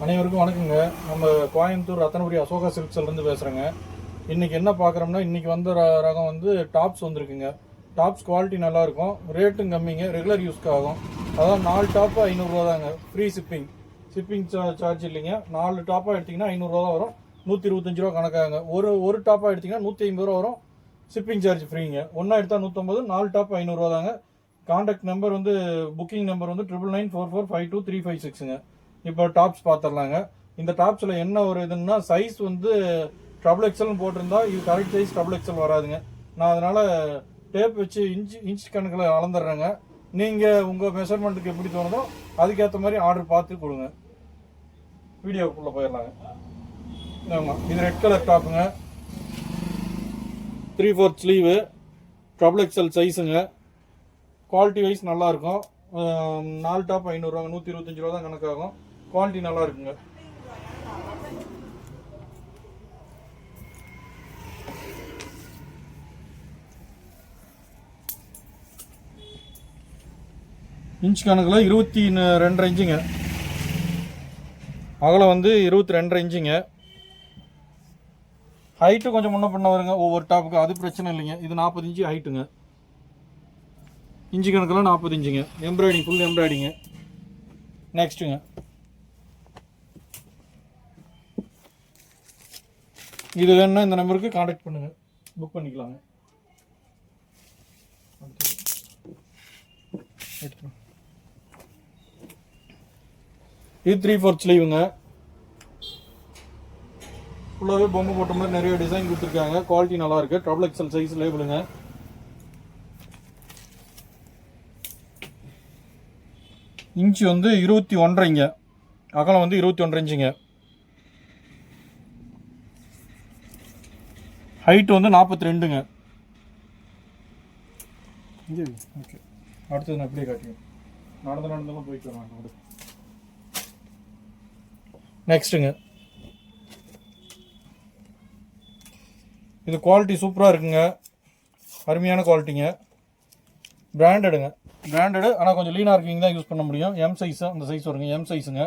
அனைவருக்கும் வணக்கங்க. நம்ம கோயம்புத்தூர் ரத்தனபுரி அசோகா சில்க்ஸ்லேருந்து பேசுகிறேங்க இன்றைக்கி என்ன பார்க்குறோம்னா இன்றைக்கி வந்த ர- ரகம் வந்து டாப்ஸ் வந்திருக்குங்க. டாப்ஸ் குவாலிட்டி நல்லாயிருக்கும். ரேட்டும் கம்மிங்க. ரெகுலர் யூஸ்க்கு ஆகும் அதான் நாலு டாப்பு ஐநூறுரூவா தாங்க. ஃப்ரீ ஷிப்பிங் ஷிப்பிங் சார்ஜ் இல்லைங்க. நாலு டாப்பாக எடுத்திங்கன்னா ஐநூறுரூவா தான் வரும். நூற்றி இருபத்தஞ்சி ரூபா கணக்காகுங்க. ஒரு ஒரு டாப்பாக எடுத்திங்கன்னா நூற்றி ஐம்பது ரூபா வரும். ஷிப்பிங் சார்ஜ் ஃப்ரீங்க ஒன்றா எடுத்தால் நூற்றம்பது நாலு டாப் ஐநூறுரூவா தாங்க. காண்டாக்ட் நம்பர் வந்து புக்கிங் நம்பர் வந்து triple nine four four five two three five சிக்ஸுங்க இப்போ டாப்ஸ் பார்த்துடலாங்க. இந்த டாப்ஸில் என்ன ஒரு இதுன்னா சைஸ் வந்து ட்ரபிள் எக்ஸல்னு போட்டிருந்தா இது கரெக்ட் சைஸ் ட்ரபிள் எக்ஸல் வராதுங்க. நான் அதனால் டேப் வச்சு இன்ச் இன்ச் கணக்கில் அளந்துடுறேங்க. நீங்கள் உங்கள் மெஷர்மெண்ட்டுக்கு எப்படி தோணுதோ அதுக்கேற்ற மாதிரி ஆர்டர் பார்த்து கொடுங்க. வீடியோக்குள்ளே போயிடலாங்க. ஆமாம் இது red colour டாப்புங்க three fourth sleeve triple XL சைஸுங்க quality wise நல்லாயிருக்கும் நாலு டாப் ஐநூறுரூவா நூற்றி இருபத்தஞ்சி ரூபா தான் கணக்காகும். குவாலிட்டி நல்லா இருக்குங்க. இன்ச் கணக்கில் இருபத்தி ரெண்டரை இன்ச்சுங்க. அகலம் வந்து இருபத்தி ரெண்டரை இன்ச்சுங்க. ஹைட்டு கொஞ்சம் முன்ன பண்ண வருங்க. ஒவ்வொரு டாப்புக்கு அது பிரச்சனை இல்லைங்க. இது நாற்பது இன்ச்சு ஹைட்டுங்க இன்ச்சு கணக்கில் நாற்பது இன்ச்சுங்க. எம்ப்ராய்டிங் ஃபுல் எம்ப்ராய்டிங்க நெக்ஸ்ட்டுங்க இது வேணும்னா இந்த நம்பருக்கு காண்டாக்ட் பண்ணுங்க. புக் பண்ணிக்கலாங்க. இது த்ரீ ஃபோர்த் ஸ்லீவுங்க ஃபுல்லாகவே பொம்மை போட்ட மாதிரி நிறைய டிசைன் கொடுத்துருக்காங்க. குவாலிட்டி நல்லா இருக்கு ட்ரபிள் எக்ஸல் சைஸ் லேபிளுங்க இன்ச்சு வந்து இருபத்தி ஒன்றரைங்க. அகலம் வந்து இருபத்தி ஒன்றரை இன்ச்சுங்க. ஹைட் வந்து நாற்பத்தி ரெண்டுங்க ஓகே அடுத்தது நான் அப்படியே காட்டுங்க நடந்து நடந்தெல்லாம் போயிட்டு வரேன். நெக்ஸ்ட்டுங்க இது குவாலிட்டி சூப்பராக இருக்குங்க. அருமையான குவாலிட்டிங்க பிராண்டடுங்க பிராண்டடு ஆனால் கொஞ்சம் லீனாக இருக்கீங்க தான் யூஸ் பண்ண முடியும். எம் சைஸு அந்த சைஸ் வருங்க. எம் சைஸுங்க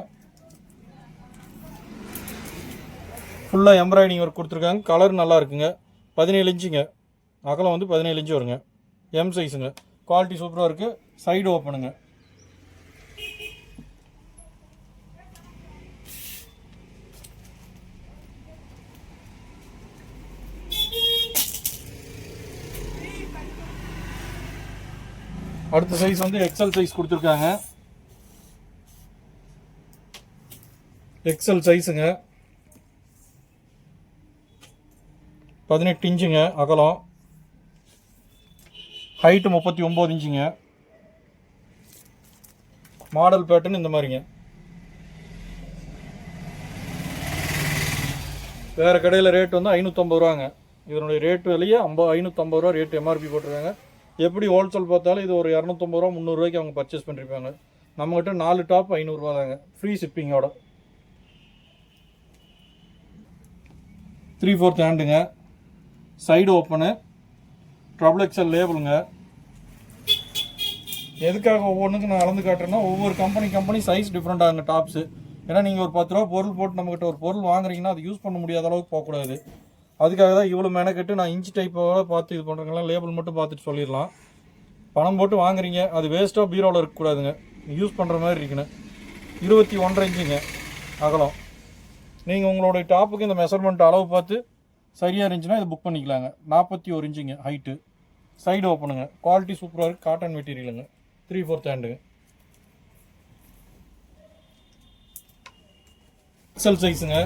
ஃபுல்லாக எம்ப்ராய்டிங் ஒர்க் கொடுத்துருக்காங்க. கலர் நல்லா இருக்குங்க. பதினேழு இன்ச்சுங்க. அகலம் வந்து பதினேழு இன்ச்சு வருங்க. எம் சைஸுங்க குவாலிட்டி சூப்பராக இருக்குது சைடு ஓப்பனுங்க அடுத்த சைஸ் வந்து எக்ஸல் சைஸ் கொடுத்துருக்காங்க. எக்ஸல் சைஸுங்க பதினெட்டு இன்ச்சுங்க அகலம். ஹைட்டு முப்பத்தி ஒம்பது இன்ச்சுங்க. மாடல் பேட்டர்ன் இந்த மாதிரிங்க. வேறு கடையில் ரேட் வந்து ஐநூற்றம்பது ரூபாங்க. இதனுடைய ரேட் விலையே ஐம்பது ஐநூற்றம்பது ரூபா ரேட் எம்ஆர்பி போட்டிருக்காங்க. எப்படி ஹோல்சேல் பார்த்தாலும் இது ஒரு இரநூத்தம்பது ரூபா முந்நூறுரூவாய்க்கு அவங்க பர்ச்சேஸ் பண்ணிருப்பாங்க. நம்மகிட்ட நாலு டாப் ஐநூறுரூவா தாங்க. ஃப்ரீ ஷிப்பிங்கோட த்ரீ ஃபோர்த் ஹேண்டுங்க சைடு ஓப்பனு ட்ரபிள் எக்ஸல் லேபிளுங்க எதுக்காக ஒவ்வொன்றுக்கும் நான் அளந்து காட்டுறேன்னா ஒவ்வொரு company company size different tops ஏன்னா நீங்கள் ஒரு பத்து ரூபா பொருள் போட்டு நம்மகிட்ட ஒரு பொருள் வாங்குறீங்கன்னா அது யூஸ் பண்ண முடியாத அளவுக்கு போகக்கூடாது. அதுக்காக தான் இவ்வளோ மெனக்கெட்டு நான் இன்ச் டைப்போட பார்த்து இது பண்ணுறங்களா லேபிள் மட்டும் பார்த்துட்டு சொல்லிடலாம். பணம் போட்டு வாங்குறீங்க அது வேஸ்ட்டாக பீரோவில் இருக்கக்கூடாதுங்க. யூஸ் பண்ணுற மாதிரி இருக்கணும். இருபத்தி ஒன்றரை இன்ச்சுங்க அகலம். நீங்கள் உங்களுடைய டாப்புக்கு இந்த மெஷர்மெண்ட் அளவு பார்த்து சரியாக இருந்துச்சுன்னா இது புக் பண்ணிக்கலாங்க. நாற்பத்தி ஒரு இன்ச்சுங்க ஹைட்டு சைடு ஓப்பனுங்க குவாலிட்டி சூப்பராக இருக்குது காட்டன் மெட்டீரியலுங்க த்ரீ ஃபோர்த் ஹேண்டுங்க எக்ஸல் சைஸுங்க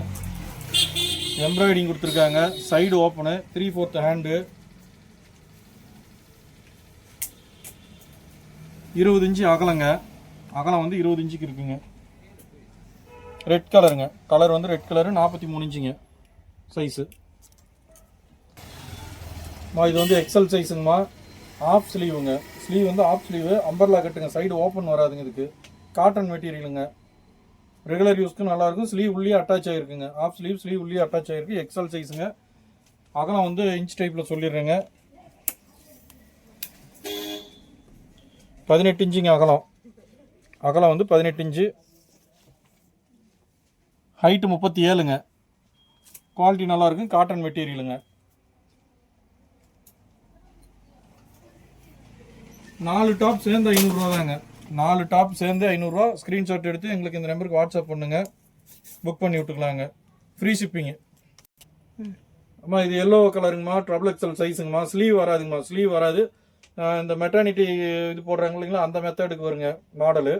எம்ப்ராய்டிங் கொடுத்துருக்காங்க. Side open three fourth hand இருபது இன்ச்சு அகலங்க. அகலம் வந்து இருபது இன்ச்சுக்கு இருக்குங்க. ரெட் கலருங்க கலர் வந்து ரெட் கலரு நாற்பத்தி மூணு இன்ச்சுங்க. சைஸு மா இது வந்து எக்ஸல் சைஸுங்கம்மா ஆஃப் ஸ்லீவுங்க ஸ்லீவ் வந்து ஆஃப் ஸ்லீவு அம்பர்லா கட்டுங்க. சைடு ஓப்பன் வராதுங்க இதுக்கு. காட்டன் மெட்டீரியலுங்க ரெகுலர் யூஸ்க்கு நல்லாயிருக்கும். ஸ்லீவ் உள்ளே அட்டாச் ஆகிருக்குங்க ஆஃப் ஸ்லீவ் ஸ்லீவ் உள்ளே அட்டாச் ஆகிருக்கு எக்ஸல் சைஸுங்க அகலம் வந்து இன்ச் டைப்பில் சொல்லிடுறேங்க. பதினெட்டு இன்ச்சுங்க அகலம். அகலம் வந்து பதினெட்டு இன்ச்சு. ஹைட்டு முப்பத்தி ஏழுங்க. குவாலிட்டி நல்லாயிருக்கும். காட்டன் மெட்டீரியலுங்க நாலு டாப் சேர்ந்து ஐநூறுரூவா தாங்க. நாலு டாப் சேர்ந்து ஐநூறுரூவா ஸ்க்ரீன்ஷாட் எடுத்து எங்களுக்கு இந்த நம்பருக்கு வாட்ஸ்அப் பண்ணுங்க. புக் பண்ணி விட்டுக்கலாங்க. ஃப்ரீ ஷிப்பிங்கு அம்மா இது எல்லோ கலருங்கம்மா ட்ரபிள் எக்ஸல் சைஸுங்கம்மா ஸ்லீவ் வராதுங்கம்மா. ஸ்லீவ் வராது. இந்த மெட்டர்னிட்டி இது போடுறாங்க இல்லைங்களா? அந்த மெத்தடுக்கு வருங்க மாடலு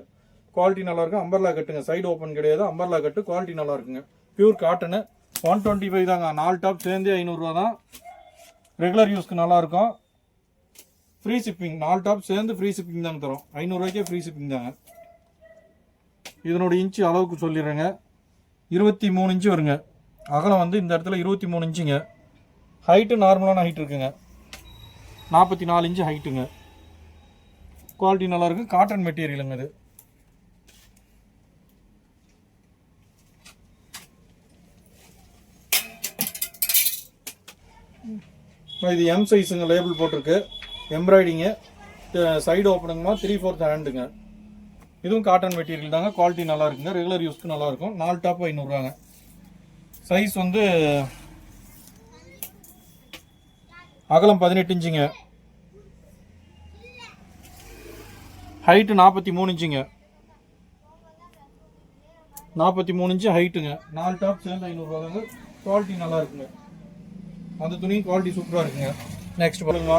குவாலிட்டி நல்லா இருக்கும் அம்பர்லா கட்டுங்க. சைடு ஓப்பன் கிடையாது. Umbrella cut. குவாலிட்டி நல்லா இருக்குங்க pure cotton one twenty five தாங்க. நாலு டாப் சேர்ந்து ஐநூறுரூவா தான். ரெகுலர் யூஸ்க்கு நல்லாயிருக்கும். ஃப்ரீ ஷிப்பிங் நாலு டாப் சேர்ந்து ஃப்ரீ ஷிப்பிங் தாங்க தரோம். ஐநூறுரூவாய்க்கே ஃப்ரீ ஷிப்பிங் தாங்க இதனோட இன்ச்சு அளவுக்கு சொல்லிடுறேங்க. இருபத்தி மூணு இன்ச்சு வருங்க. அகலம் வந்து இந்த இடத்துல இருபத்தி மூணு இன்ச்சுங்க ஹைட்டு நார்மலான ஹைட் இருக்குங்க. நாற்பத்தி நாலு இன்ச்சு ஹைட்டுங்க குவாலிட்டி நல்லாயிருக்கு காட்டன் மெட்டீரியலுங்க இது. இது எம் சைஸுங்க லேபிள் போட்டிருக்கு. எம்ப்ராய்டிங்கு சைடு ஓப்பனுங்கம்மா த்ரீ ஃபோர்த் ஹேண்டுங்க. இதுவும் காட்டன் மெட்டீரியல் தாங்க. குவாலிட்டி நல்லா இருக்குங்க ரெகுலர் யூஸ்க்கு நல்லா இருக்கும் நாலு டாப் ஐநூறுவாங்க. சைஸ் வந்து அகலம் பதினெட்டு இன்ச்சுங்க. ஹைட்டு நாற்பத்தி மூணு இன்ச்சுங்க. நாற்பத்தி மூணு இன்ச்சு ஹைட்டுங்க நாலு டாப் சேர்ந்து ஐநூறுரூவா தாங்க குவாலிட்டி நல்லா இருக்குங்க அந்த துணியும் குவாலிட்டி சூப்பராக இருக்குங்க. நெக்ஸ்ட் பாருங்க.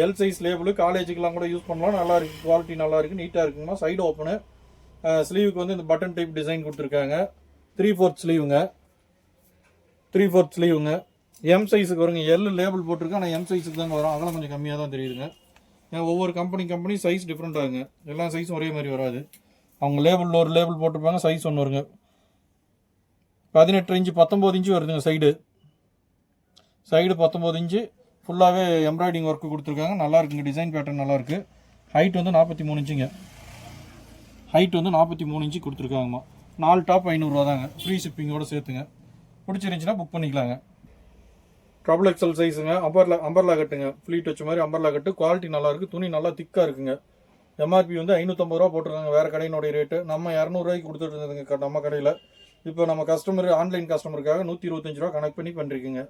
எல் சைஸ் லேபிள் காலேஜுக்கெலாம் கூட யூஸ் பண்ணலாம். நல்லா இருக்கு. குவாலிட்டி நல்லா இருக்கு. நீட்டாக இருக்குங்கம்மா. சைடு ஓப்பனு ஸ்லீவுக்கு வந்து இந்த பட்டன் டைப் டிசைன் கொடுத்துருக்காங்க. த்ரீ ஃபோர்த் ஸ்லீவுங்க த்ரீ ஃபோர்த் ஸ்லீவுங்க எம் சைஸுக்கு வருங்க. எல் லேபிள் போட்டிருக்கு. ஆனால் எம் சைஸுக்கு தாங்க வரும். அதெல்லாம் கொஞ்சம் கம்மியாக தான் தெரியுதுங்க. ஏன்னா ஒவ்வொரு கம்பெனி கம்பெனி சைஸ் டிஃப்ரெண்ட் ஆகுங்க. எல்லா சைஸும் ஒரே மாதிரி வராது. அவங்க லேபிள் ஒரு லேபிள் போட்டிருப்பாங்க. சைஸ் ஒன்று வருங்க. பதினெட்டு இன்ச்சு பத்தொம்போது இன்ச்சு வருதுங்க சைடு சைடு பத்தொம்போது இன்ச்சு ஃபுல்லாகவே எம்ப்ராய்டிங் ஒர்க்கு கொடுத்துருக்காங்க. நல்லா இருக்குங்க டிசைன் பேட்டர்ன் நல்லாயிருக்கு ஹைட் வந்து நாற்பத்தி மூணு இன்ச்சுங்க. ஹைட் வந்து நாற்பத்தி மூணு இன்ச்சு கொடுத்துருக்காங்கம்மா. நாலு டாப் ஐநூறுரூவா தாங்க ஃப்ரீ ஷிப்பிங்கோட சேர்த்துங்க. பிடிச்சிருந்துச்சின்னா புக் பண்ணிக்கலாங்க. ட்ரபிள் எக்ஸல் சைஸுங்க அம்பர்லா அம்பர்லா கட்டுங்க. ஃப்ளீட் வச்ச மாதிரி அம்பர்லா கட்டு. குவாலிட்டி நல்லாயிருக்கு துணி நல்லா திக்காக இருக்குங்க. எம்ஆர்பி வந்து ஐநூற்றம்பது ரூபா போட்டிருக்காங்க. வேறு கடையினுடைய ரேட்டு நம்ம இரநூறுவாய்க்கு கொடுத்துட்டு இருந்ததுங்க நம்ம கடையில். இப்போ நம்ம கஸ்டமர் ஆன்லைன் கஸ்டமருக்காக நூற்றி இருபத்தஞ்சு ரூபா கனெக்ட் பண்ணி பண்ணிருக்கீங்க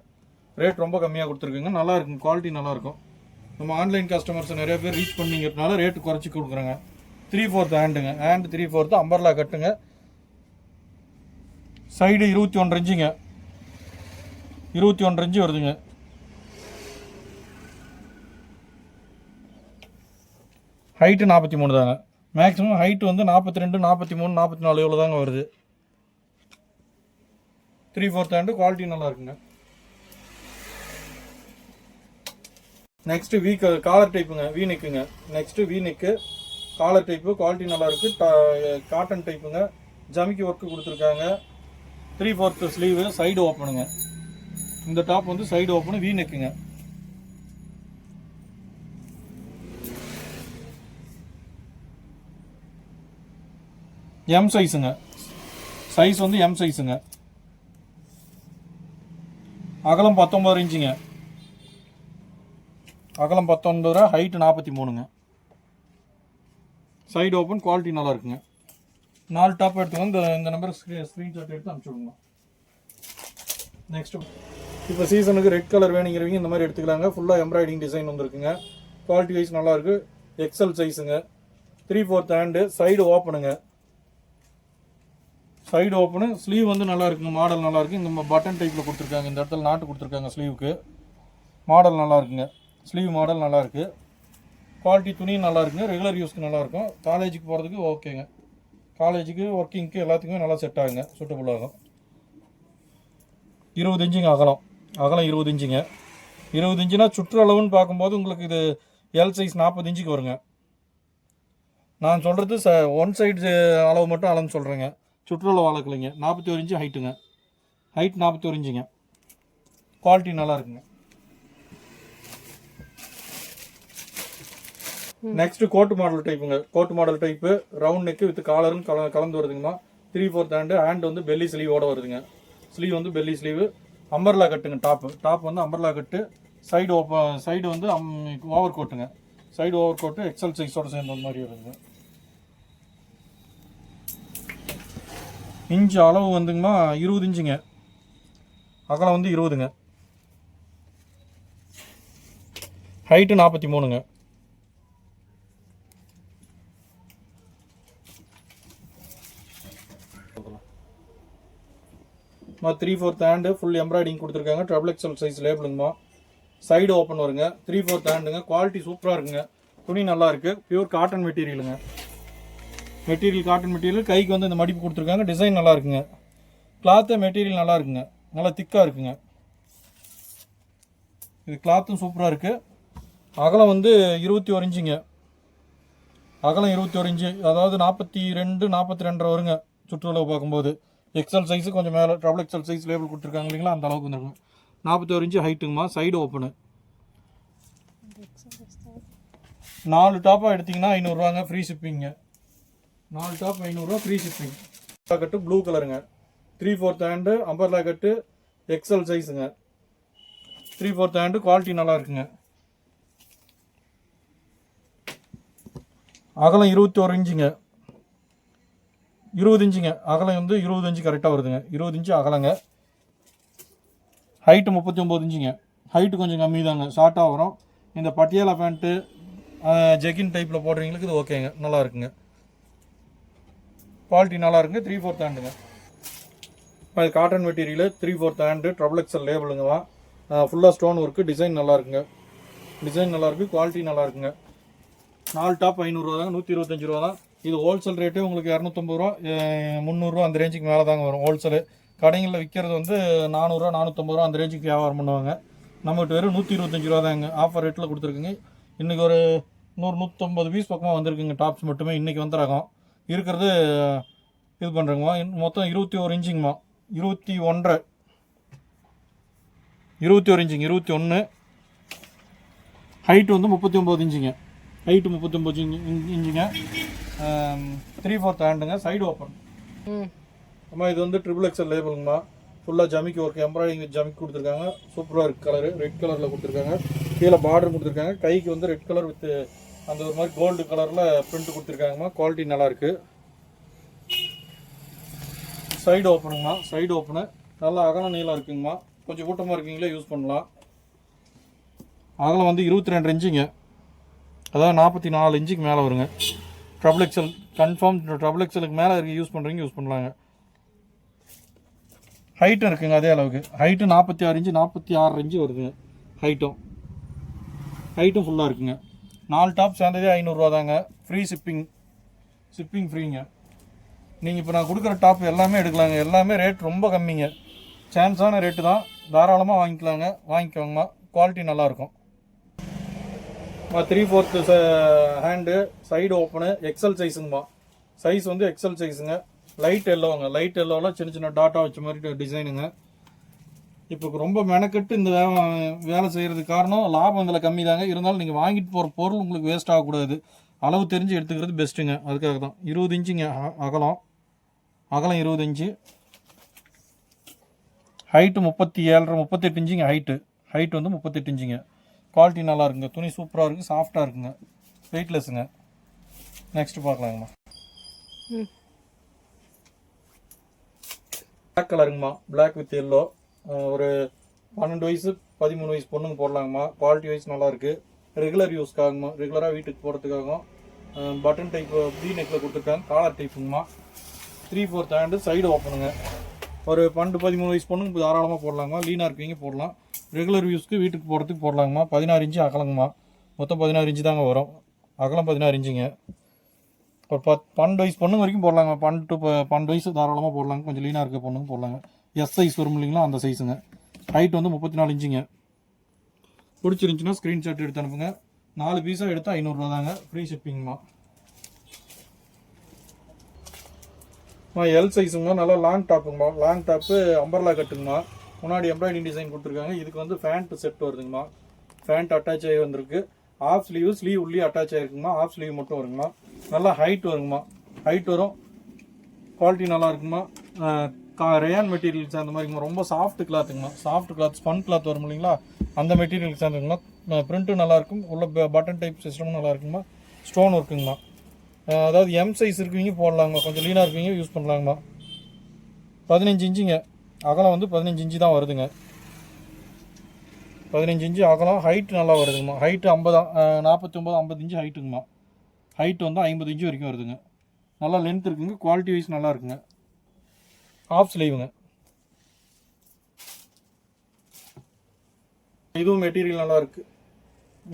ரேட் ரொம்ப கம்மியாக கொடுத்துருக்குங்க. நல்லா இருக்கும். குவாலிட்டி நல்லா இருக்கும். நம்ம ஆன்லைன் கஸ்டமர்ஸ் நிறைய பேர் ரீச் பண்ணிங்கிறதுனால ரேட்டு குறைச்சி கொடுக்குறோங்க. த்ரீ ஃபோர்த் ஹேண்டுங்க ஹேண்டு த்ரீ ஃபோர்த்து அம்பர்லா கட்டுங்க. சைடு இருபத்தி ஒன்று இன்ச்சுங்க. இருபத்தி ஒன்று இன்ச்சு வருதுங்க. ஹைட்டு நாற்பத்தி மூணு தாங்க. மேக்ஸிமம் ஹைட்டு வந்து நாற்பத்தி ரெண்டு நாற்பத்தி மூணு நாற்பத்தி நாலு இவ்வளோ தாங்க வருது. த்ரீ ஃபோர்த் ஹேண்டு குவாலிட்டி நல்லா இருக்குங்க. நெக்ஸ்ட்டு வீ காலர் டைப்புங்க V நெக்குங்க next V neck collar type quality நல்லாயிருக்கு காட்டன் டைப்புங்க ஜமிக்கி ஒர்க்கு கொடுத்துருக்காங்க. த்ரீ ஃபோர்த் ஸ்லீவு சைடு ஓப்பனுங்க இந்த டாப் வந்து சைடு ஓப்பனு வீ நெக்குங்க எம் சைஸுங்க சைஸ் வந்து எம் சைஸுங்க அகலம் பத்தொம்பது இன்ச்சுங்க அகலம் பத்தொன்பது ரூபா ஹைட்டு நாற்பத்தி மூணுங்க சைடு ஓப்பன் குவாலிட்டி நல்லா இருக்குங்க நாலு டாப் எடுத்துக்கோங்க. இந்த இந்த நம்பர் ஸ்க்ரீன்ஷாட் எடுத்து அனுப்பிச்சுடுங்க நெக்ஸ்ட் இப்போ சீசனுக்கு ரெட் கலர் வேணுங்கிறவங்க இந்த மாதிரி எடுத்துக்கலாங்க. ஃபுல்லாக எம்ப்ராய்டிங் டிசைன் வந்துருக்குங்க. குவாலிட்டி வைஸ் நல்லாயிருக்கு எக்ஸல் சைஸுங்க த்ரீ ஃபோர்த் ஹேண்டு சைடு ஓப்பனுங்க சைடு ஓப்பனு ஸ்லீவ் வந்து நல்லா இருக்குங்க மாடல் நல்லா இருக்குது இந்த பட்டன் டைப்பில் கொடுத்துருக்காங்க. இந்த இடத்துல நாட்டு கொடுத்துருக்காங்க ஸ்லீவுக்கு மாடல் நல்லா இருக்குங்க ஸ்லீவ் மாடல் நல்லாயிருக்கு குவாலிட்டி துணியும் நல்லா இருக்குங்க ரெகுலர் யூஸ்க்கு நல்லாயிருக்கும் காலேஜுக்கு போகிறதுக்கு ஓகேங்க காலேஜுக்கு ஒர்க்கிங்க்கு எல்லாத்துக்குமே நல்லா செட் ஆகுங்க. சூட்டபுள் ஆகும். இருபது இன்ச்சுங்க அகலம். அகலம் இருபது இன்ச்சுங்க. இருபது இன்ச்சுனா சுற்றளவுன்னு பார்க்கும்போது உங்களுக்கு இது எல் சைஸ் நாற்பது இன்ச்சுக்கு வருங்க. நான் சொல்கிறது ச ஒன் சைடு அளவு மட்டும் அளந்து சொல்கிறேங்க சுற்றுலா வளர்க்கலைங்க நாற்பத்தி ஒரு இன்ச்சு ஹைட்டுங்க ஹைட் நாற்பத்தி ஒரு இன்ச்சுங்க. குவாலிட்டி நல்லா இருக்குங்க next coat model டைப்புங்க coat model type round neck with காலரும் கல கலந்து வருதுங்கம்மா. த்ரீ ஃபோர்த் ஹேண்டு ஹேண்ட் வந்து பெல்லி ஸ்லீவோட வருதுங்க. ஸ்லீவ் வந்து பெல்லி ஸ்லீவு அம்பர்லா கட்டுங்க டாப்பு டாப் வந்து அம்பர்லா கட்டு சைடு ஓப்ப சைடு வந்து ஓவர் கோட்டுங்க சைடு ஓவர் கோட்டு எக்ஸல் சைஸோட சேர்ந்த மாதிரி வருதுங்க. இன்ச்சு அளவு வந்துங்கம்மா இருபது இன்ச்சுங்க. அகலம் வந்து இருபதுங்க. ஹைட்டு நாற்பத்தி மூணுங்க. Three fourth hand full embroidering கொடுத்துருக்காங்க. ட்ரபிள் எக்ஸல் சைஸ் லேபிளுங்கம்மா சைடு ஓப்பன் வருங்க. த்ரீ ஃபோர்த் ஹேண்டுங்க குவாலிட்டி சூப்பராக இருக்குங்க. துணி நல்லா இருக்குது பியூர் காட்டன் மெட்டீரியலுங்க மெட்டீரியல் காட்டன் மெட்டீரியல் கைக்கு வந்து இந்த மடிப்பு கொடுத்துருக்காங்க. டிசைன் நல்லா இருக்குங்க. கிளாத்து மெட்டீரியல் நல்லா இருக்குங்க. நல்லா திக்காக இருக்குங்க. இது கிளாத்தும் சூப்பராக இருக்குது அகலம் வந்து இருபத்தி ஒரு இன்ச்சுங்க அகலம் இருபத்தி ஒரு இன்ச்சு அதாவது நாற்பத்தி ரெண்டு நாற்பத்தி ரெண்டரை வருங்க. சுற்றுலா பார்க்கும்போது. எக்ஸல் சைஸு கொஞ்சம் மேலே டபுள் எக்ஸல் சைஸ் லேபிள் கொடுத்துருக்காங்க இல்லைங்களா? அந்த அளவுக்கு வந்துருக்கும். நாற்பத்தோரு இன்ச்சு ஹைட்டுங்கம்மா சைடு ஓப்பனு நாலு டாப்பாக எடுத்தீங்கன்னா ஐநூறுரூவாங்க ஃப்ரீ ஷிப்பிங்க நாலு டாப் ஐநூறுரூவா ஃப்ரீ ஷிப்பிங் கட்டு ப்ளூ கலருங்க three fourth hand umbrella cut XL சைஸுங்க three fourth hand quality நல்லா இருக்குங்க. அகலம் இருபத்தி ஒரு இன்ச்சுங்க. இருபது இன்ச்சுங்க. அகலம் வந்து இருபது இன்ச்சு கரெக்டாக வருதுங்க. இருபது இன்ச்சு அகலங்க. ஹைட்டு முப்பத்தி ஒம்பது இன்ச்சுங்க. ஹைட்டு கொஞ்சம் கம்மி தாங்க ஷார்ட்டாக வரும். இந்த பட்டியாலா பேண்ட்டு ஜெகின் டைப்பில் போடுறீங்களுக்கு இது ஓகேங்க நல்லா இருக்குங்க. குவாலிட்டி நல்லா இருக்குங்க. த்ரீ ஃபோர்த் ஹேண்டுங்க இது cotton material three fourth hand triple XL லேபிளுங்கவா ஃபுல்லாக ஸ்டோன் ஒர்க்கு டிசைன் நல்லா இருக்குங்க. டிசைன் நல்லாயிருக்கு குவாலிட்டி நல்லா இருக்குங்க. நாலு டாப் ஐநூறுரூவா தாங்க நூற்றி இருபத்தஞ்சி ரூபா தான் இது ஹோல்சேல் ரேட்டு உங்களுக்கு இரநூத்தம்பது ரூபா முந்நூறுரூவா அந்த ரேஞ்சுக்கு மேலே தாங்க வரும் ஹோல்சேலு கடைங்களில் விற்கிறது வந்து நானூறுரூவா நானூற்றம்பது ரூபா அந்த ரேஞ்சுக்கு வியாபாரம் பண்ணுவாங்க. நம்மகிட்ட வெறும் நூற்றி இருபத்தஞ்சி ரூபா தாங்க ஆஃபர் ரேட்டில் கொடுத்துருக்குங்க. இன்றைக்கி ஒரு நூறு நூற்றம்பது பீஸ் பக்கமாக வந்திருக்குங்க டாப்ஸ் மட்டுமே இன்றைக்கி வந்து ரகம். இருக்கிறது இது பண்ணுறேங்கம்மா மொத்தம் இருபத்தி ஒரு இன்ச்சுங்கம்மா. இருபத்தி ஒன்றரை. இருபத்தி ஒரு இன்ச்சுங்க இருபத்தி ஒன்று ஹைட்டு வந்து முப்பத்தி ஒம்பது இன்ச்சுங்க. ஹைட்டு முப்பத்தி ஒம்பது இன்ச்சுங்க. த்ரீ ஃபோர்த் ஹேண்டுங்க சைடு ஓப்பன் அம்மா இது வந்து ட்ரிபிள் எக்ஸல் லேபிளுங்கம்மா ஃபுல்லாக ஜமிக்கு ஒர்க் எம்ப்ராய்டிங் வித் ஜமிக் கொடுத்துருக்காங்க. சூப்பராக இருக்கு கலரு ரெட் கலரில் கொடுத்துருக்காங்க. கீழே பார்டர் கொடுத்துருக்காங்க. கைக்கு வந்து ரெட் கலர் வித் அந்த ஒரு மாதிரி கோல்டு கலரில் பிரிண்ட் கொடுத்துருக்காங்கம்மா. குவாலிட்டி நல்லா இருக்கு. சைடு ஓப்பனுங்கம்மா சைடு ஓப்பனு நல்லா அகலம் நீளம் இருக்குங்கம்மா. கொஞ்சம் கூட்டமாக இருக்கீங்களே யூஸ் பண்ணலாம். அகலம் வந்து இருபத்தி ரெண்டு இன்ச்சுங்க. அதாவது நாற்பத்தி நாலு இன்ச்சுக்கு மேலே வருங்க. ட்ரபிள் எக்ஸல் கன்ஃபார்ம் ட்ரபிள் எக்ஸலுக்கு மேலே இருக்குது யூஸ் பண்ணுறீங்க யூஸ் பண்ணலாங்க. ஹைட்டும் இருக்குங்க அதே அளவுக்கு. ஹைட்டு நாற்பத்தி ஆறு இன்ச்சு நாற்பத்தி ஆறு இன்ச்சு வருதுங்க. ஹைட்டும் ஹைட்டும் ஃபுல்லாக இருக்குங்க. நாலு டாப் சேர்ந்ததே ஐநூறுரூவா தாங்க. ஃப்ரீ ஷிப்பிங் ஷிப்பிங் ஃப்ரீங்க நீங்கள் இப்போ நான் கொடுக்குற டாப் எல்லாமே எடுக்கலாங்க. எல்லாமே ரேட் ரொம்ப கம்மிங்க. சான்ஸான ரேட்டு தான். தாராளமாக வாங்கிக்கலாங்க. வாங்கிக்கோங்கம்மா. குவாலிட்டி நல்லாயிருக்கும் three fourth hand side open XL சைஸுங்கம்மா size வந்து எக்ஸல் சைஸுங்க லைட் எல்லோங்க லைட் எல்லோவில் சின்ன சின்ன டாட்டா வச்ச மாதிரி டிசைனுங்க இப்போ ரொம்ப மெனக்கெட்டு இந்த வேலை வேலை செய்கிறதுக்கு காரணம் லாபம் இதில் கம்மி தாங்க இருந்தாலும் நீங்கள் வாங்கிட்டு போகிற பொருள் உங்களுக்கு வேஸ்ட் ஆகக்கூடாது. அளவு தெரிஞ்சு எடுத்துக்கிறது பெஸ்ட்டுங்க அதுக்காக தான். இருபது இன்ச்சுங்க அகலம். அகலம் இருபது இன்ச்சு ஹைட்டு முப்பத்தி ஏழரை முப்பத்தெட்டு இன்ச்சுங்க ஹைட்டு ஹைட் வந்து முப்பத்தெட்டு இன்ச்சுங்க குவாலிட்டி நல்லா இருக்குங்க துணி சூப்பராக இருக்குது சாஃப்டாக இருக்குங்க. வெயிட்லெஸ்ஸுங்க நெக்ஸ்ட் பார்க்கலாங்கம்மா பிளாக் கலருங்கம்மா பிளாக் வித் எல்லோ ஒரு பன்னெண்டு வயசு பதிமூணு வயசு பொண்ணுங்க போடலாங்கம்மா. குவாலிட்டி வைஸ் நல்லா இருக்கு ரெகுலர் யூஸ்க்காகம்மா ரெகுலராக வீட்டுக்கு போகிறதுக்காகவும் பட்டன் டைப் ப்ரீ நெக்கில் கொடுத்துருக்காங்க. காலர் டைப்புங்கம்மா த்ரீ ஃபோர்த் ஹேண்டு சைடு ஓப்பனுங்க ஒரு பன்னெண்டு பதிமூணு வயசு பொண்ணுங்க தாராளமாக போடலாங்கம்மா. லீனாக இருக்கீங்க போடலாம். ரெகுலர் யூஸ்க்கு வீட்டுக்கு போகிறதுக்கு போடலாங்கம்மா. பதினாறு இன்ச்சு அகலங்கம்மா. மொத்தம் பதினாறு இன்ச்சு தாங்க வரும். அகலம் பதினாறு இன்ச்சுங்க ஒரு பத் பன்னெண்டு வயசு பொண்ணுங்க வரைக்கும் போடலாங்க பன்னெண்டு டு பன்னெண்டு வயசு தாராளமாக போடலாங்க. கொஞ்சம் லீனாக இருக்க பொண்ணுங்க போடலாங்க. எஸ் சைஸ் வரும் இல்லைங்களா அந்த சைஸுங்க ஹைட் வந்து முப்பத்தி நாலு இன்ச்சுங்க பிடிச்சிருந்துச்சின்னா ஸ்க்ரீன்ஷாட் எடுத்து அனுப்புங்க. நாலு பீஸாக எடுத்தால் ஐநூறுரூவா தாங்க. ஃப்ரீ ஷிப்பிங்மா எல் சைஸுங்கம்மா நல்லா லாங் டாப்புங்கம்மா லாங் டாப்பு அம்பர்லா கட்டுங்கம்மா முன்னாடி எம்ப்ராய்டிங் டிசைன் கொடுத்துருக்காங்க. இதுக்கு வந்து ஃபேண்ட் செட் வருதுங்கம்மா. ஃபேண்ட் அட்டாச் ஆகி வந்திருக்கு. ஆஃப் ஸ்லீவ் ஸ்லீவ் உள்ளே அட்டாச் ஆகிருக்குமா ஆஃப் ஸ்லீவ் மட்டும் வருங்கம்மா. நல்லா ஹைட் வருங்கம்மா. ஹைட் வரும். குவாலிட்டி நல்லா இருக்குமா கா ரேயான் மெட்டீரியல் சேர்ந்த மாதிரிங்கம்மா. ரொம்ப சாஃப்ட் கிளாத்துங்கம்மா சாஃப்ட் கிளாத் ஸ்பன் கிளாத் வரும் இல்லைங்களா? அந்த மெட்டீரியல் சேர்ந்துங்கம்மா பிரிண்ட்டும் நல்லா இருக்கும். உள்ள பட்டன் டைப் சிஸ்டமும் நல்லா இருக்குமா ஸ்டோன் ஒர்க்குங்கம்மா அதாவது எம் சைஸ் இருக்குவீங்க போடலாங்கம்மா. கொஞ்சம் லீனாக இருக்குவீங்க யூஸ் பண்ணலாங்கம்மா. பதினஞ்சு இன்ச்சுங்க. அகலம் வந்து பதினஞ்சு இன்ச்சு தான் வருதுங்க. பதினஞ்சு இன்ச்சு அகலம் ஹைட்டு நல்லா வருதுங்கம்மா. ஹைட்டு ஐம்பது நாற்பத்தி ஒம்பது ஐம்பது இன்ச்சு ஹைட்டுங்கம்மா ஹைட்டு வந்து ஐம்பது இன்ச்சு வரைக்கும் வருதுங்க. நல்லா லென்த் இருக்குங்க. குவாலிட்டி வைஸ் நல்லா இருக்குங்க. ஆஃப் ஸ்லீவுங்க இதுவும் மெட்டீரியல் நல்லா இருக்குது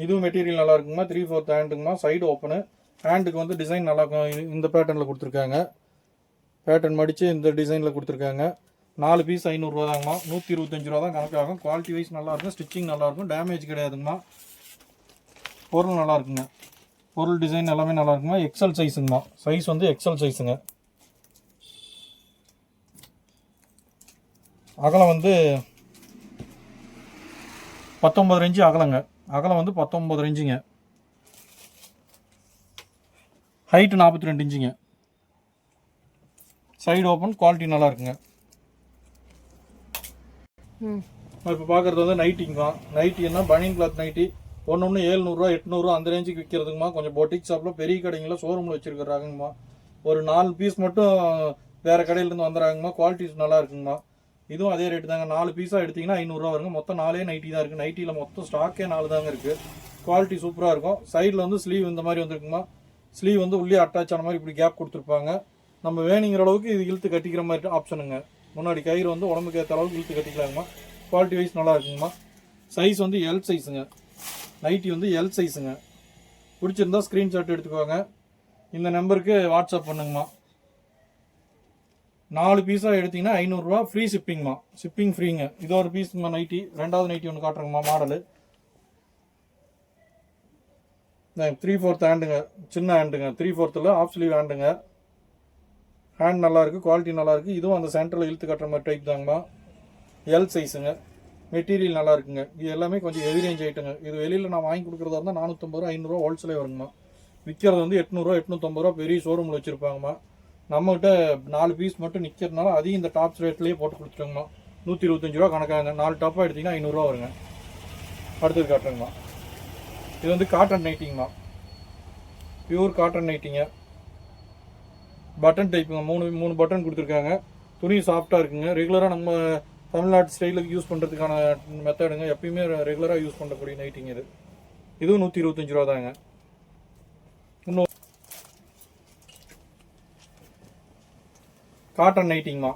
இதுவும் மெட்டீரியல் நல்லா இருக்குங்கம்மா. த்ரீ ஃபோர்த் ஹேண்டுங்கம்மா சைடு ஓப்பனு ஹேண்டுக்கு வந்து டிசைன் நல்லா இருக்கும் இந்த பேட்டர்னில் கொடுத்துருக்காங்க. பேட்டர்ன் மடித்து இந்த டிசைனில் கொடுத்துருக்காங்க. நாலு பீஸ் ஐநூறுரூவா தாங்கம்மா நூற்றி இருபத்தஞ்சி ரூபா தான் கணக்காகும். குவாலிட்டி வைஸ் நல்லாயிருக்கும். ஸ்டிச்சிங் நல்லா இருக்கும் டேமேஜ் கிடையாதுங்கம்மா. பொருள் நல்லா இருக்குங்க பொருள் டிசைன் எல்லாமே நல்லா எக்ஸல் சைஸுங்கம்மா சைஸ் வந்து எக்ஸல் சைஸுங்க அகலம் வந்து பத்தொம்பது இன்ச்சு அகலங்க. அகலம் வந்து பத்தொம்பது இன்ச்சுங்க ஹைட்டு நாற்பத்தி ரெண்டு இன்ச்சுங்க சைடு ஓப்பன் குவாலிட்டி நல்லா இருக்குங்க ம். இப்போ பார்க்குறது வந்து நைட்டிங்கம்மா நைட்டின்னா பனியன் கிளாத் நைட்டி ஒன்று ஒன்று ஏழ்நூறுரூவா எட்நூறுரூவா அந்த ரேஞ்சுக்கு விற்கிறதுங்கம்மா கொஞ்சம் பொட்டிக் ஷாப்பில் பெரிய கடைங்களில் ஷோரூமில் வச்சுருக்குறாங்கம்மா ஒரு நாலு பீஸ் மட்டும் வேறு கடையிலேருந்து வந்துடுறாங்கம்மா குவாலிட்டிஸ் நல்லா இருக்குங்கம்மா. இதுவும் அதே ரேட்டு தாங்க. நாலு பீஸாக எடுத்தீங்கன்னா ஐநூறுரூவா வருங்க. மொத்தம் நாலே நைட்டி தான் இருக்குது நைட்டியில் மொத்தம் ஸ்டாக்கே நாலு தாங்க இருக்குது குவாலிட்டி சூப்பராக இருக்கும். சைடில் வந்து ஸ்லீவ் இந்த மாதிரி வந்துருக்குமா ஸ்லீவ் வந்து உள்ளே அட்டாச் ஆன மாதிரி இப்படி கேப் கொடுத்துருப்பாங்க. நம்ம வேணுங்கிற அளவுக்கு இது இழுத்து கட்டிக்கிற மாதிரி ஆப்ஷனுங்க முன்னாடி கயிறு வந்து உடம்புக்கு ஏற்ற அளவுக்கு இழுத்து கட்டிக்கலாங்கம்மா. குவாலிட்டி வைஸ் நல்லா இருக்குங்கம்மா. சைஸ் வந்து எல் சைஸுங்க நைட்டி வந்து எல் சைஸுங்க பிடிச்சிருந்தா ஸ்க்ரீன்ஷாட் எடுத்துக்கோங்க. இந்த நம்பருக்கு வாட்ஸ்அப் பண்ணுங்கம்மா. நாலு பீஸாக எடுத்தீங்கன்னா ஐநூறுரூவா ஃப்ரீ ஷிப்பிங்மா ஷிப்பிங் ஃப்ரீங்க இது ஒரு பீஸ்மா நைட்டி ரெண்டாவது நைட்டி ஒன்று காட்டுறேங்கம்மா மாடலு த்ரீ ஃபோர்த் ஹேண்டுங்க சின்ன ஹேண்டுங்க த்ரீ ஃபோர்த்தில் ஆஃப் ஸ்லீவ் ஹேண்டுங்க ஹேண்ட் நல்லாயிருக்கு குவாலிட்டி நல்லாயிருக்கு. இதுவும் அந்த சென்டரில் இழுத்து கட்டுற மாதிரி டைப் தாங்கம்மா. எல் சைஸுங்க மெட்டீரியல் நல்லா இருக்குங்க இது எல்லாமே கொஞ்சம் ஹெவி ரேஞ்ச் ஐட்டங்க இது வெளியில் நான் வாங்கி கொடுக்குறதா இருந்தால் நானூற்றம்பது ரூபா ஐநூறுரூவா ஹோல்சேலே வருங்கம்மா. விற்கிறது வந்து எட்நூறுவா எட்நூற்றம்பது ரூபா பெரிய ஷோரூமில் வச்சுருப்பாங்கம்மா. நம்மகிட்ட நாலு பீஸ் மட்டும் நிற்கிறதுனால அதையும் இந்த டாப்ஸ் ரேட்லேயே போட்டு கொடுத்துருங்கம்மா நூற்றி இருபத்தஞ்சு ரூபா கணக்காங்க. நாலு டாப்பாக எடுத்தீங்கன்னா ஐநூறுரூவா வருங்க. அடுத்தது காட்டுறேங்கம்மா. இது வந்து காட்டன் நைட்டிங்கம்மா பியூர் காட்டன் நைட்டிங்க பட்டன் டைப்புங்க மூணு மூணு பட்டன் கொடுத்துருக்காங்க. துணியும் சாஃப்டாக இருக்குங்க. ரெகுலராக நம்ம தமிழ்நாட்டு ஸ்டைலுக்கு யூஸ் பண்ணுறதுக்கான மெத்தடுங்க எப்பயுமே ரெகுலராக யூஸ் பண்ணக்கூடிய நைட்டிங் இது. இதுவும் நூற்றி இருபத்தஞ்சி ரூபா தாங்க. இன்னும் cotton நைட்டிங்கம்மா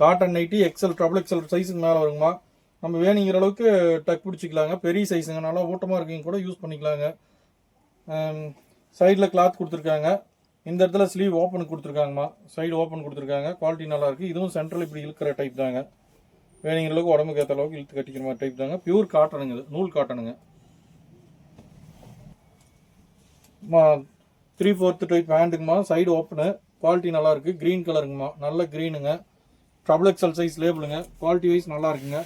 cotton nighty XL triple XL சைஸுக்கு மேலே வருங்கம்மா. நம்ம வேணுங்கிற அளவுக்கு டக் பிடிச்சிக்கலாங்க. பெரிய சைஸுங்க நல்லா ஊட்டமாக இருக்கீங்க கூட யூஸ் பண்ணிக்கலாங்க. சைடில் கிளாத் கொடுத்துருக்காங்க. இந்த இடத்துல ஸ்லீவ் ஓப்பன் கொடுத்துருக்காங்கம்மா. சைடு ஓப்பன் கொடுத்துருக்காங்க. குவாலிட்டி நல்லாயிருக்கு. இதுவும் சென்ட்ரல் இப்படி இழுக்கிற டைப் தாங்க. வேணுங்கிற அளவுக்கு உடம்புக்கு ஏற்ற அளவுக்கு இழுத்து கட்டிக்கிற மாதிரி டைப் தாங்க. பியூர் காட்டனுங்க இது. நூல் காட்டனுங்க த்ரீ ஃபோர்த்து டைப் ஹேண்டுங்கம்மா சைடு ஓப்பனு குவாலிட்டி நல்லா இருக்கு க்ரீன் கலருங்கம்மா நல்ல க்ரீனுங்க ட்ரபிள் எக்ஸல் சைஸ் லேபிளுங்க குவாலிட்டி வைஸ் நல்லா இருக்குங்க.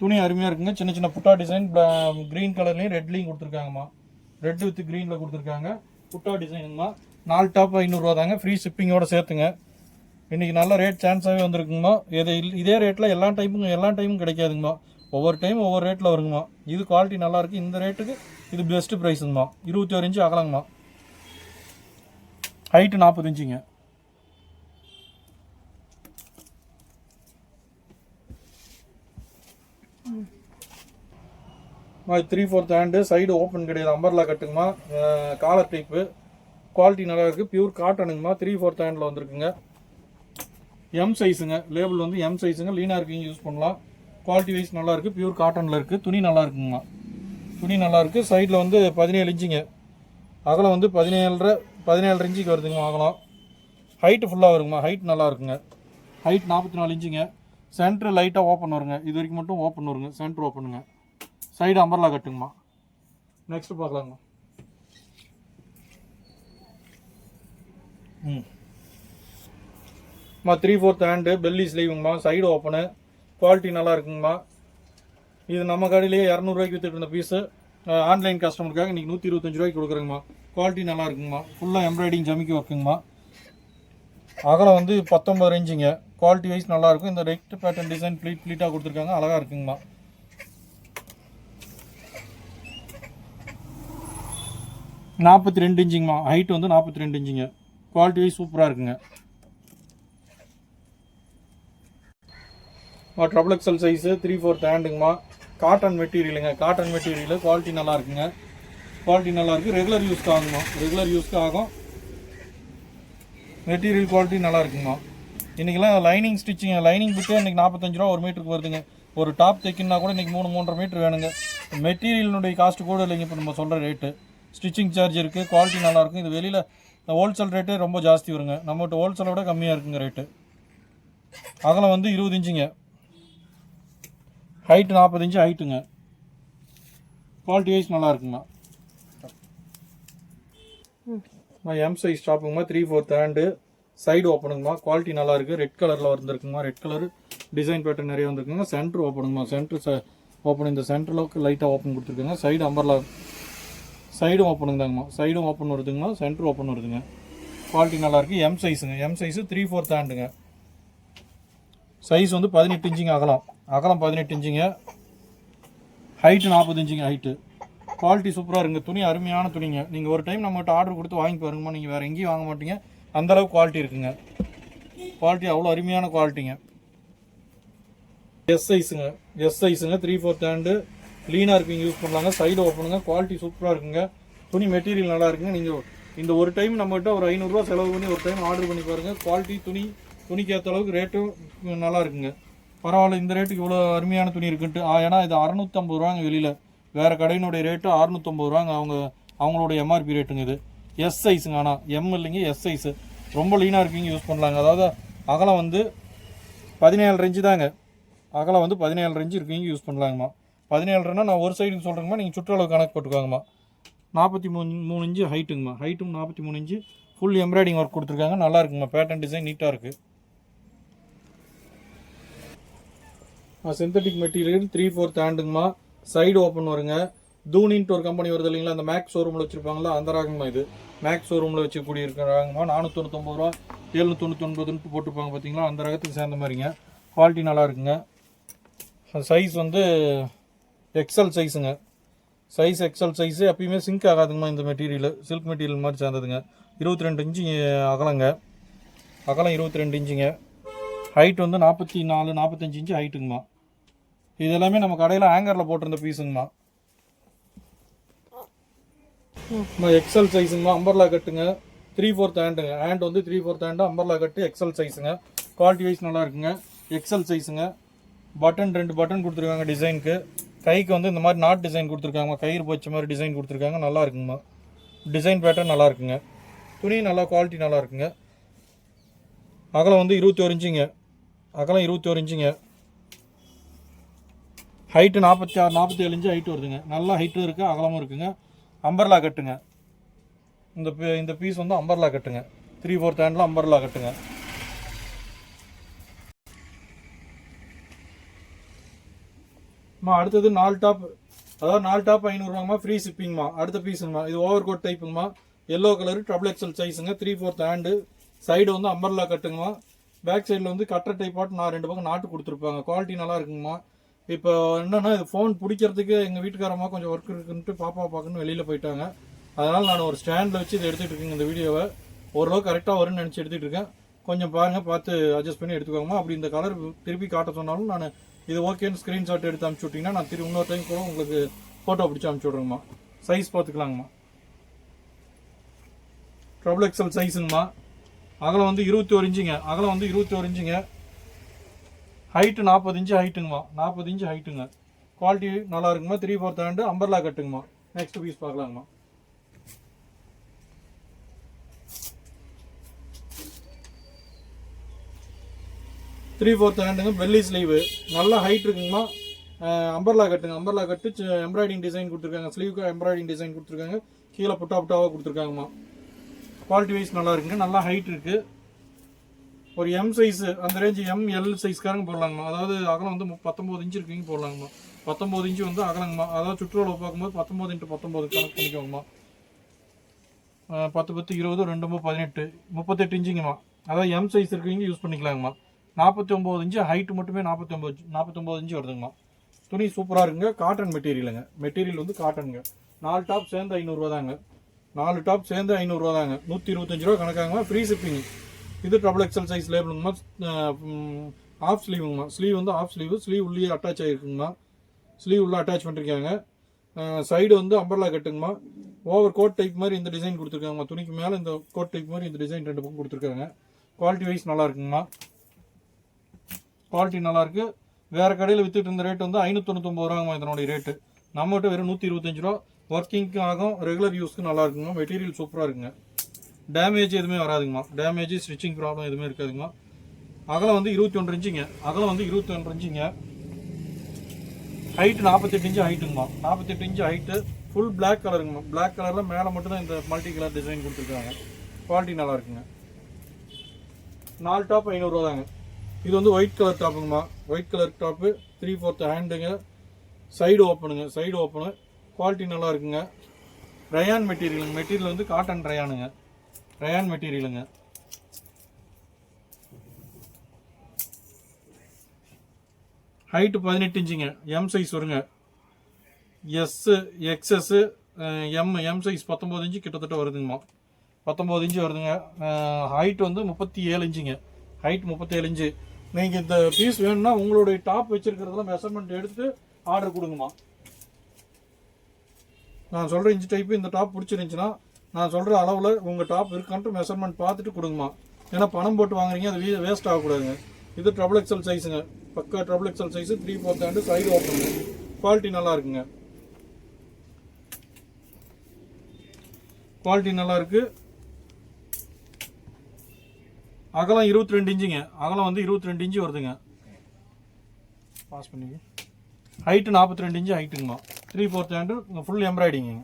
துணி அருமையாக இருக்குங்க. சின்ன சின்ன புட்டா டிசைன் க்ரீன் கலர்லேயும் ரெட்லேயும் கொடுத்துருக்காங்கம்மா. ரெட் வித் க்ரீனில் கொடுத்துருக்காங்க. புட்டா டிசைனுங்கம்மா நாலு டாப் ஐநூறுரூவா தாங்க. ஃப்ரீ ஷிப்பிங்கோட சேர்த்துங்க. இன்றைக்கி நல்ல ரேட் சான்ஸாகவே வந்திருக்குங்கம்மா. இது இதே ரேட்டில் எல்லா டைமும் எல்லா டைமும் கிடைக்காதுங்கம்மா. ஒவ்வொரு டைம் ஒவ்வொரு ரேட்டில் வருங்கம்மா. இது குவாலிட்டி நல்லாயிருக்கு இந்த ரேட்டுக்கு இது பெஸ்ட்டு ப்ரைஸுங்கம்மா இருபத்தி ஒரு இன்ச்சு அகலங்கம்மா ஹைட்டு நாற்பது இன்ச்சுங்க three fourth hand side open கிடையாது அம்பர்லா கட்டுங்கம்மா. காலர் டைப்பு குவாலிட்டி நல்லா இருக்குது பியூர் காட்டனுங்கம்மா த்ரீ ஃபோர்த் ஹேண்டில் வந்திருக்குங்க. எம் சைஸுங்க லேபிள் வந்து எம் சைஸுங்க லீனாக இருக்கீங்க யூஸ் பண்ணலாம். குவாலிட்டி வைஸ் நல்லா இருக்குது பியூர் காட்டனில் இருக்குது துணி நல்லா இருக்குங்கம்மா துணி நல்லா இருக்குது சைடில் வந்து பதினேழு இன்ச்சுங்க. அகலம் வந்து பதினேழரை பதினேழு இன்ச்சுக்கு வருதுங்க அகலம். ஹைட்டு ஃபுல்லாக வருங்கம்மா. ஹைட் நல்லா இருக்குங்க ஹைட் நாற்பத்தி நாலு இன்ச்சுங்க. சென்ட்ரு லைட்டாக ஓப்பன் வருங்க. இது வரைக்கும் மட்டும் ஓப்பன் வருங்க. சென்ட்ரு ஓப்பனுங்க சைடு அம்பர்லா கட்டுங்கம்மா. நெக்ஸ்ட் பார்க்கலாங்க. ம். மா த்ரீ ஃபோர்த் ஹேண்டு பெல்லி ஸ்லீவுங்கம்மா சைடு ஓப்பனு குவாலிட்டி நல்லா இருக்குங்கம்மா. இது நம்ம கடையிலேயே இரநூறுவாய்க்கு வித்துட்டு இருந்த பீஸு ஆன்லைன் கஸ்டமருக்காக இன்றைக்கி நூற்றி இருபத்தஞ்சு ரூபாய்க்கு கொடுக்குறேங்கம்மா. குவாலிட்டி நல்லா இருக்குங்கம்மா. ஃபுல்லாக எம்ப்ராய்டிங் ஜமிக்கி ஒர்க்குங்கம்மா அகலம் வந்து பத்தொம்பது ரேஞ்சுங்க குவாலிட்டி வைஸ் நல்லாயிருக்கும் இந்த ரெக்ட் பேட்டர்ன் டிசைன் ப்ளீட் ப்ளீட்டாக கொடுத்துருக்காங்க. அழகாக இருக்குங்கம்மா. நாற்பத்தி ரெண்டு இன்ச்சிங்கம்மா. ஹைட் வந்து நாற்பத்தி ரெண்டு இன்ச்சிங்க. குவாலிட்டி சூப்பராக இருக்குங்க. Triple XL size three fourth ஹேண்டுங்கம்மா cotton மெட்டீரியலுங்க காட்டன் மெட்டீரியல் குவாலிட்டி நல்லா இருக்குங்க. குவாலிட்டி நல்லா இருக்குது ரெகுலர் யூஸ்க்கு ஆகுமா ரெகுலர் யூஸ்க்கு ஆகும். மெட்டீரியல் குவாலிட்டி நல்லா இருக்குங்கம்மா. இன்றைக்கெலாம் லைனிங் ஸ்டிச்சிங் லைனிங் புக்கே இன்றைக்கி நாற்பத்தஞ்சு ரூபா ஒரு மீட்டருக்கு வருதுங்க. ஒரு டாப் தைக்கணுன்னா கூட இன்றைக்கி மூணு மூன்றரை மீட்ரு வேணுங்க. மெட்டீரியலினுடைய காஸ்ட்டு கூட இல்லைங்க. இப்போ நம்ம சொல்கிற ரேட்டு ஸ்டிச்சிங் சார்ஜ் இருக்குது குவாலிட்டி நல்லாயிருக்கும் இது வெளியில் ஹோல்சேல் ரேட்டே ரொம்ப ஜாஸ்தி வருங்க. நம்மகிட்ட ஹோல்சேலை விட கம்மியாக இருக்குங்க ரேட்டு. அகலம் வந்து இருபது இன்ச்சுங்க. ஹைட்டு நாற்பது இன்ச்சு ஹைட்டுங்க குவாலிட்டி வைஸ் நல்லா இருக்குங்கண்ணா எம் சைஸ் டாப்புங்கம்மா த்ரீ ஃபோர்த் ஹேண்டு சைடு ஓப்பனுங்கம்மா குவாலிட்டி நல்லாயிருக்கு ரெட் கலரில் வந்துருக்குங்கம்மா. ரெட் கலர் டிசைன் பேட்டர்ன் நிறைய வந்திருக்குங்க சென்டர் ஓப்பனுங்கம்மா சென்டர் ஓப்பன் இந்த சென்ட்ரலுக்கு லைட்டாக ஓப்பன் கொடுத்துருக்குங்க. சைடு அம்பர்லா சைடும் ஓப்பனுங்க தாங்கம்மா சைடும் ஓப்பன் வருதுங்கம்மா சென்டர் ஓப்பன் வருதுங்க. குவாலிட்டி நல்லாயிருக்கு எம் சைஸுங்க எம் சைஸு த்ரீ ஃபோர்த் ஹேண்டுங்க சைஸ் வந்து பதினெட்டு இன்ச்சுங்க அகலம். அகலம் பதினெட்டு இன்ச்சுங்க. ஹைட்டு நாற்பது இன்ச்சுங்க ஹைட்டு குவாலிட்டி சூப்பராக இருங்க. துணி அருமையான துணிங்க. நீங்கள் ஒரு டைம் நம்மகிட்ட ஆர்டர் கொடுத்து வாங்கி பாருங்கம்மா. நீங்கள் வேறு எங்கேயும் வாங்க மாட்டீங்க. அந்த அளவுக்கு குவாலிட்டி இருக்குங்க. குவாலிட்டி அவ்வளோ அருமையான குவாலிட்டிங்க எஸ் சைஸுங்க எஸ் சைஸுங்க த்ரீ ஃபோர்த் ஹேண்டு லீனாக இருப்பீங்க யூஸ் பண்ணலாங்க. சைடு ஓப்பனுங்க குவாலிட்டி சூப்பராக இருக்குங்க. துணி மெட்டீரியல் நல்லா இருக்குங்க. நீங்கள் இந்த ஒரு டைம் நம்மகிட்ட ஒரு ஐநூறுரூவா செலவு பண்ணி ஒரு டைம் ஆர்டர் பண்ணி பாருங்கள் குவாலிட்டி துணி துணிக்கு ஏற்ற அளவுக்கு ரேட்டும் நல்லா இருக்குங்க. பரவாயில்ல இந்த ரேட்டுக்கு இவ்வளோ அருமையான துணி இருக்குன்ட்டு. ஆ, ஏன்னா இது அறநூற்றம்பது ரூபாங்க வெளியில். வேறு கடையினுடைய ரேட்டு அறுநூத்தம்பது ரூபாங்க அவங்க அவங்களோட எம்ஆர்பி ரேட்டுங்க இது. எஸ் சைஸுங்க ஆனால் எம் இல்லைங்க எஸ் சைஸு ரொம்ப லீனாக இருக்கீங்க யூஸ் பண்ணலாங்க. அதாவது அகலம் வந்து பதினேழு ரேஞ்சு தாங்க. அகலம் வந்து பதினேழு ரேஞ்சு இருக்கீங்க யூஸ் பண்ணலாங்கம்மா. பதினேழுனா நான் ஒரு சைடுக்கு சொல்கிறேங்கம்மா நீங்கள் சுற்றளவு கணக்கு போட்டுக்கோங்கம்மா. நாற்பத்தி மூணு மூணு இன்ச்சு ஹைட்டுங்கம்மா ஹைட்டும் நாற்பத்தி மூணு இன்ச்சு. ஃபுல் எம்ப்ராய்டிங் ஒர்க் கொடுத்துருக்காங்க. நல்லா இருக்குங்கம்மா. பேட்டர்ன் டிசைன் நீட்டாக இருக்குது சிந்தட்டிக் மெட்டீரியல் த்ரீ ஃபோர்த் ஹேண்டுங்கம்மா சைடு ஓப்பன் வருங்க. தூனின்ட்டு ஒரு கம்பெனி வருது இல்லைங்களா? அந்த மேக்ஸ் ஷோரூமில் வச்சுருப்பாங்களா அந்த ராகங்கம்மா இது. மேக்ஸ் ஷோரூமில் வச்சுக்கூடிய இருக்கிற ராகங்கம்மா நானூற்றி ரூபா எழுநூற்றி தொண்ணூத்தொன்பதுன்ட்டு போட்டிருப்பாங்க பார்த்தீங்களா அந்த ரகத்துக்கு சேர்ந்த மாதிரிங்க. குவாலிட்டி நல்லா இருக்குங்க. சைஸ் வந்து எக்ஸல் சைஸுங்க சைஸ் எக்ஸல் சைஸு எப்பயுமே சிங்க் ஆகாதுங்கம்மா இந்த மெட்டீரியல் சில்க் மெட்டீரியல் மாதிரி சேர்ந்ததுங்க. இருபத்தி ரெண்டு இன்ச்சு அகலங்க. அகலம் இருபத்தி ரெண்டு இன்ச்சுங்க ஹைட் வந்து நாற்பத்தி நாலு நாற்பத்தஞ்சு இன்ச்சு ஹைட்டுங்கம்மா இது எல்லாமே நம்ம கடையில் ஹேங்கரில் போட்டிருந்த பீஸுங்கம்மா எக்ஸல் சைஸுங்கம்மா அம்பர்லா கட்டுங்க த்ரீ ஃபோர்த் ஹேண்டுங்க ஹேண்ட் வந்து three fourth hand umbrella cut XL சைஸுங்க quality wise நல்லா இருக்குங்க. எக்ஸல் சைஸுங்க பட்டன் ரெண்டு பட்டன் கொடுத்துருக்காங்க டிசைனுக்கு கைக்கு வந்து இந்த மாதிரி நாட் டிசைன் கொடுத்துருக்காங்க. கயிறு போச்ச மாதிரி டிசைன் கொடுத்துருக்காங்க. நல்லா இருக்குங்கம்மா. டிசைன் பேட்டர்ன் நல்லா இருக்குங்க. துணி நல்லா குவாலிட்டி நல்லா இருக்குங்க. அகலம் வந்து இருபத்தி ஒரு இன்ச்சுங்க. அகலம் இருபத்தி ஒரு இன்ச்சுங்க. ஹைட்டு நாற்பத்தி ஆறு நாற்பத்தி ஏழு இன்ச்சு ஹைட்டு வருதுங்க. நல்லா ஹைட்டும் இருக்குது அகலமும் இருக்குங்க. அம்பர்லா கட்டுங்க. இந்த பீ- இந்த பீஸ் வந்து அம்பர்லா கட்டுங்க. த்ரீ ஃபோர்த் ஹேண்டில் அம்பர்லா கட்டுங்க. அம்மா அடுத்தது நாலு டாப் அதாவது நாலு டாப் ஐநூறுவாங்கம்மா ஃப்ரீ ஷிப்பிங்மா அடுத்த பீஸுங்கம்மா இது ஓவர் கோட் டைப்புங்கம்மா எல்லோ கலரு ட்ரபிள் எக்ஸல் சைஸுங்க த்ரீ ஃபோர்த் ஹேண்டு சைடு வந்து அம்பர்லா கட்டுங்கம்மா பேக் சைடில் வந்து கட்டர் டைப்பாட்டு நான் ரெண்டு பக்கம் நாட்டு கொடுத்துருப்பாங்க குவாலிட்டி நல்லா இருக்குங்கம்மா. இப்போ என்னென்னா இது ஃபோன் பிடிக்கிறதுக்கு எங்கள் வீட்டுக்காரம்மா கொஞ்சம் ஒர்க் இருக்குன்ட்டு பாப்பா பார்க்கணும்னு வெளியில் போயிட்டாங்க. அதனால் நான் ஒரு ஸ்டாண்டில் வச்சு இதை எடுத்துகிட்டு இருக்கேங்க இந்த வீடியோவை. ஓரளவுக்கு கரெக்டாக வரும்னு நினச்சி எடுத்துகிட்டு இருக்கேன். கொஞ்சம் பாருங்கள் பார்த்து அட்ஜஸ்ட் பண்ணி எடுத்துக்கோங்கம்மா. அப்படி இந்த கலர் திருப்பி காட்ட சொன்னாலும் நான் இது ஓகேன்னு ஸ்க்ரீன்ஷாட் எடுத்து அனுப்பிச்சி விட்டிங்கன்னா நான் திரும்பி இன்னொரு டைம் கூட உங்களுக்கு ஃபோட்டோ பிடிச்சி அனுப்பிச்சி விட்றேங்கம்மா சைஸ் பார்த்துக்கலாங்கம்மா ட்ரபிள் எக்ஸல் சைஸுங்கம்மா அகலம் வந்து இருபத்தி ஒரு இன்ச்சுங்க அகலம் வந்து இருபத்தி ஒரு இன்ச்சுங்க ஹைட்டு நாற்பது இன்ச்சு ஹைட்டுங்கம்மா நாற்பது இன்ச்சு ஹைட்டுங்க குவாலிட்டி நல்லா இருக்குங்கம்மா த்ரீ ஃபோர்த் ஹேண்டு அம்பர்லா கட்டுங்கம்மா. நெக்ஸ்ட் பீஸ் பார்க்கலாங்கம்மா. த்ரீ ஃபோர்த் ஹேண்டுங்க பெல்லி ஸ்லீவு நல்லா ஹைட் இருக்குங்கம்மா. அம்பர்லா கட்டுங்க. அம்பர்லா கட்டு எம்ப்ராய்டிங் டிசைன் கொடுத்துருக்காங்க. ஸ்லீவுக்கு எம்ப்ராய்டிங் டிசைன் கொடுத்துருக்காங்க. கீழே புட்டா புட்டாவாக கொடுத்துருக்காங்கம்மா. குவாலிட்டி வைஸ் நல்லா இருக்குங்க. நல்லா ஹைட் இருக்குது ஒரு எம் சைஸு அந்த ரேஞ்சு எம் எல் சைஸ்காரங்க போடலாங்கம்மா. அதாவது அகலம் வந்து பத்தொம்போது இன்ச்சு இருக்கீங்க போடலாங்கம்மா. பத்தொம்போது இன்ச்சு வந்து அகலங்கம்மா. அதாவது சுற்றுலாவில் பார்க்கும்போது பத்தொம்போது இன்ட்டு பத்தொம்போது கணக்கு பண்ணிக்கோங்கம்மா. பத்து பத்து இருபது ரெண்டு பதினெட்டு. முப்பத்தெட்டு இன்ச்சுங்கம்மா அதாவது எம் சைஸ் இருக்கீங்க யூஸ் பண்ணிக்கலாங்கம்மா. நாற்பத்தி ஒம்பது இன்ச்சு ஹைட்டு மட்டுமே நாற்பத்தி ஒம்பது நாற்பத்தொம்போது இன்ச்சு வருதுங்கண்ணா துணி சூப்பராக இருக்குங்க. காட்டன் மெட்டீரியலுங்க மெட்டீரியல் வந்து காட்டனுங்க நாலு டாப் சேர்ந்து ஐநூறுரூவா தாங்க. நாலு டாப் சேர்ந்து ஐநூறுரூவா தாங்க. நூற்றி இருபத்தஞ்சு ரூபா கணக்காங்கம்மா. ஃப்ரீ ஷிப்பிங் இது டபுள் எக்ஸல் சைஸ் லேபிளுங்கம்மா ஆஃப் ஸ்லீவுங்கம்மா ஸ்லீவ் வந்து ஆஃப் ஸ்லீவ் ஸ்லீவ் உள்ளே அட்டாச் ஆகிருக்குங்கம்மா ஸ்லீவ் உள்ளே அட்டாச் பண்ணிருக்காங்க. சைடு வந்து அம்பர்லா கட்டுங்கம்மா. ஓவர் கோட் டைப் மாதிரி இந்த டிசைன் கொடுத்துருக்காங்கம்மா. துணிக்கு மேலே இந்த கோட் டைப் மாதிரி இந்த டிசைன் ரெண்டு பக்கம் கொடுத்துருக்காங்க. குவாலிட்டி வைஸ் நல்லா இருக்குங்கம்மா. குவாலிட்டி நல்லா வேறு கடையில் விற்றுட்டு இருந்த ரேட் வந்து ஐநூற்றொண்ணூத்தொம்பது ரூபாங்கம்மா இதனுடைய ரேட்டு நம்மகிட்ட வெறும் நூற்றி இருபத்தஞ்சு ரூபா ஒர்க்கிங்க்கு ஆகும். ரெகுலர் யூஸ்க்கு நல்லா இருக்குங்க மெட்டீரியல் சூப்பராக இருக்குங்க. டேமேஜ் எதுவுமே வராதுங்கம்மா. டேமேஜ் ஸ்டிச்சிங் ப்ராப்ளம் எதுவுமே இருக்காதுங்கம்மா. அகலம் வந்து இருபத்தி ஒன்று இன்ச்சுங்க. அகலம் வந்து இருபத்தி ஒன்று இன்ச்சுங்க. ஹைட்டு நாற்பத்தெட்டு இன்ச்சு ஹைட்டுங்கம்மா நாற்பத்தெட்டு இன்ச்சு ஹைட்டு ஃபுல் பிளாக் கலருங்கம்மா பிளாக் கலரில் மேலே மட்டும்தான் இந்த மல்டி கலர் டிசைன் கொடுத்துருக்காங்க. குவாலிட்டி நல்லா இருக்குங்க நாலு டாப் ஐநூறுரூவா தாங்க இது வந்து white colour டாப்புங்கம்மா white colour top three fourth ஹேண்டுங்க side ஓப்பனுங்க சைடு ஓப்பனு குவாலிட்டி நல்லா இருக்குங்க ரயான் மெட்டீரியலுங்க மெட்டீரியல் வந்து காட்டன் ரயானுங்க ரயான் மெட்டீரியலுங்க ஹைட்டு பதினெட்டு இன்ச்சுங்க. எம் சைஸ் வருங்க. S XS M M size பத்தொம்போது இன்ச்சு கிட்டத்தட்ட வருதுங்கம்மா. பத்தொம்போது இன்ச்சு வருதுங்க. ஹைட் வந்து முப்பத்தி ஏழு இன்ச்சுங்க. ஹைட் முப்பத்தேழு இன்ச்சு. நீங்கள் இந்த பீஸ் வேணும்னா உங்களுடைய டாப் வச்சுருக்கிறதெல்லாம் மெஷர்மெண்ட் எடுத்து ஆர்டர் கொடுங்கம்மா. நான் சொல்கிற இன்ச்சு டைப்பு இந்த டாப் பிடிச்சிருந்துச்சின்னா நான் சொல்கிற அளவில் உங்கள் டாப் இருக்கான்ட்டு மெஷர்மெண்ட் பார்த்துட்டு கொடுங்கம்மா. ஏன்னா பணம் போட்டு வாங்குறீங்க அது வேஸ்ட் ஆகக்கூடாதுங்க. இது ட்ரபிள் எக்ஸல் சைஸுங்க பக்கா triple XL size three fourth hand side ஓப்பனுங்க quality நல்லா இருக்குங்க. குவாலிட்டி நல்லாயிருக்கு அகலம் இருபத்தி ரெண்டு இன்ச்சுங்க. அகலம் வந்து இருபத்தி ரெண்டு இன்ச்சு வருதுங்க. பாஸ் பண்ணி ஹைட்டு நாற்பத்தி ரெண்டு இன்ச்சு ஹைட்டுங்கம்மா த்ரீ ஃபோர்த் ஹேண்டு ஃபுல் எம்ப்ராய்டிங்க